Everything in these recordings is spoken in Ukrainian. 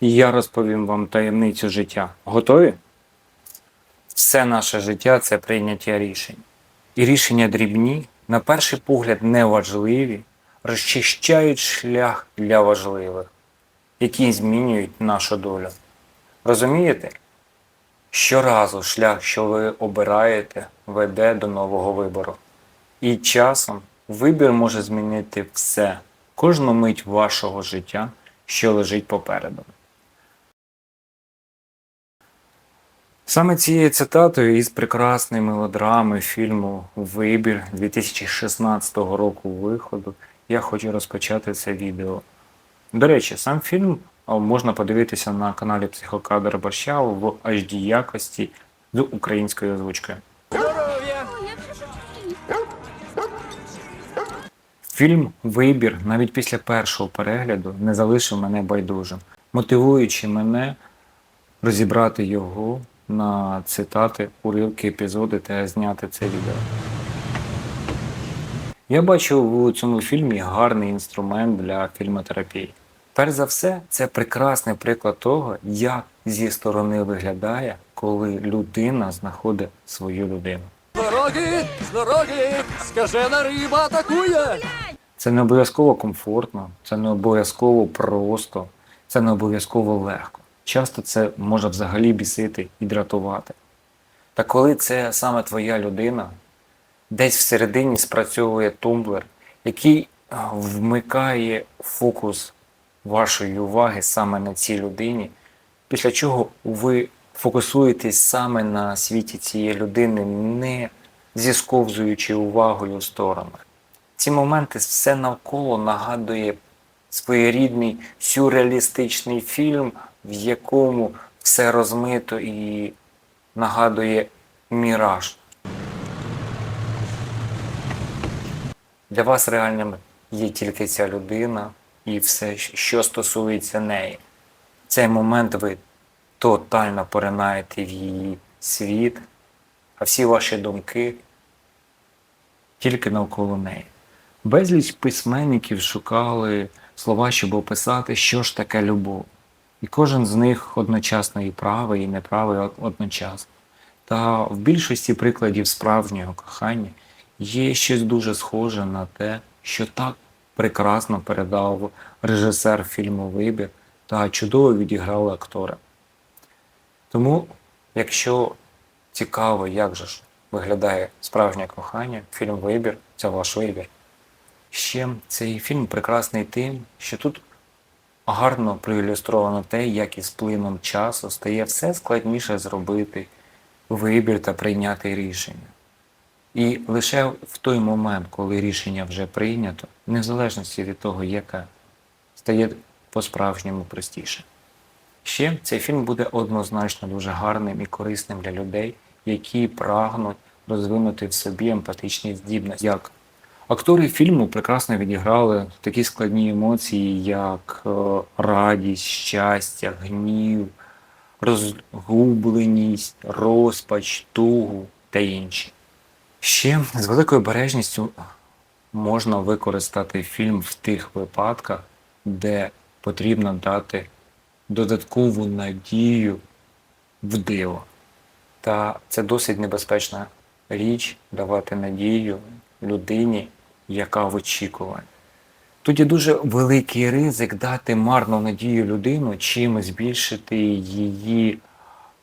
і я розповім вам таємницю життя. Готові? Все наше життя це прийняття рішень. І рішення дрібні, на перший погляд, неважливі, розчищають шлях для важливих, які змінюють нашу долю. Розумієте? Щоразу шлях, що ви обираєте, веде до нового вибору. І часом вибір може змінити все, кожну мить вашого життя, що лежить попереду. Саме цією цитатою із прекрасної мелодрами фільму Вибір 2016 року виходу я хочу розпочати це відео. До речі, сам фільм можна подивитися на каналі Психокадр Борща в HD якості з українською озвучкою. Фільм Вибір навіть після першого перегляду не залишив мене байдужим, мотивуючи мене розібрати його на цитати, уривки, епізоди та зняти це відео. Я бачив у цьому фільмі гарний інструмент для фільмотерапії. Перш за все, це прекрасний приклад того, як зі сторони виглядає, коли людина знаходить свою людину. З дороги, з дороги, скажена риба атакує. Це не обов'язково комфортно, це не обов'язково просто, це не обов'язково легко. Часто це може взагалі бісити і дратувати. Та коли це саме твоя людина, десь всередині спрацьовує тумблер, який вмикає фокус вашої уваги саме на цій людині, після чого ви фокусуєтесь саме на світі цієї людини, не зісковзуючи увагою в сторони. Ці моменти все навколо нагадує своєрідний сюрреалістичний фільм, в якому все розмито і нагадує міраж. Для вас реальним є тільки ця людина і все, що стосується неї. В цей момент ви тотально поринаєте в її світ, а всі ваші думки тільки навколо неї. Безліч письменників шукали слова, щоб описати, що ж таке любов. І кожен з них одночасно і правий, і неправий одночасно. Та в більшості прикладів справжнього кохання є щось дуже схоже на те, що так прекрасно передав режисер фільму Вибір та чудово відіграли актори. Тому, якщо цікаво, як же ж виглядає справжнє кохання, фільм Вибір це ваш вибір. Ще цей фільм прекрасний тим, що тут гарно проілюстровано те, як із плином часу стає все складніше зробити вибір та прийняти рішення. І лише в той момент, коли рішення вже прийнято, не в залежності від того, яке, стає по-справжньому простіше. Ще цей фільм буде однозначно дуже гарним і корисним для людей, які прагнуть розвинути в собі емпатичні здібності. Як актори фільму прекрасно відіграли такі складні емоції, як е, радість, щастя, гнів, розгубленість, розпач, тугу та інші. Ще з великою обережністю можна використати фільм в тих випадках, де потрібно дати додаткову надію в диво. Та це досить небезпечна річ давати надію людині, яка в очікуванні. Тут дуже великий ризик дати марну надію людину, чим збільшити її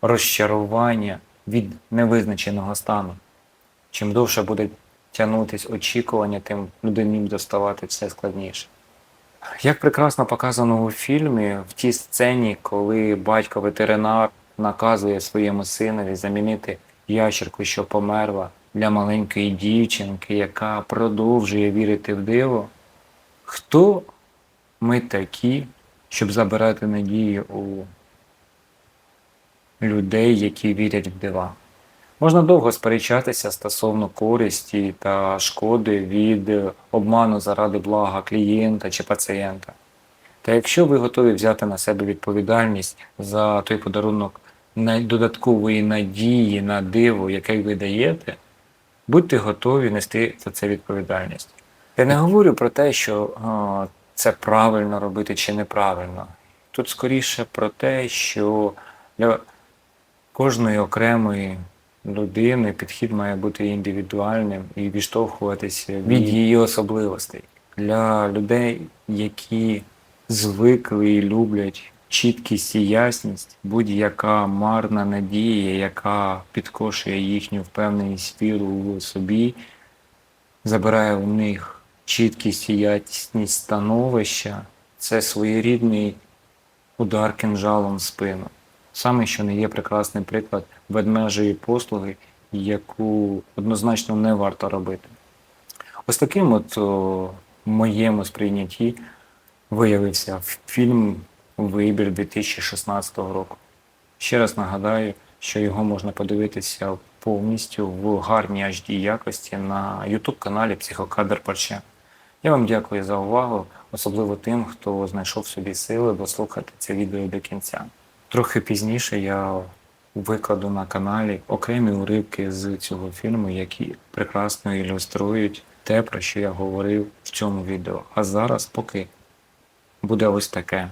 розчарування від невизначеного стану. Чим довше буде тягнутись очікування, тим людині буде ставати все складніше. Як прекрасно показано у фільмі, в тій сцені, коли батько-ветеринар наказує своєму синові замінити ящерку, що померла, для маленької дівчинки, яка продовжує вірити в диво, хто ми такі, щоб забирати надію у людей, які вірять в дива? Можна довго сперечатися стосовно користі та шкоди від обману заради блага клієнта чи пацієнта. Та якщо ви готові взяти на себе відповідальність за той подарунок додаткової надії на диво, яке ви даєте, будьте готові нести за це відповідальність. Я не говорю про те, що а, це правильно робити чи неправильно. Тут скоріше про те, що для кожної окремої людини підхід має бути індивідуальним і відштовхуватися від її особливостей. Для людей, які звикли і люблять чіткість і ясність, будь-яка марна надія, яка підкошує їхню впевненість віру у собі, забирає у них чіткість і ясність становища, це своєрідний удар кинжалом в спину. Саме що не є прекрасний приклад ведмежої послуги, яку однозначно не варто робити. Ось таким от о, в моєму сприйнятті виявився фільм Вибір 2016 року. Ще раз нагадаю, що його можна подивитися повністю в гарній HD якості на YouTube каналі Психокадр Парча. Я вам дякую за увагу, особливо тим, хто знайшов собі сили дослухати це відео до кінця. Трохи пізніше я викладу на каналі окремі уривки з цього фільму, які прекрасно ілюструють те, про що я говорив в цьому відео. А зараз поки буде ось таке.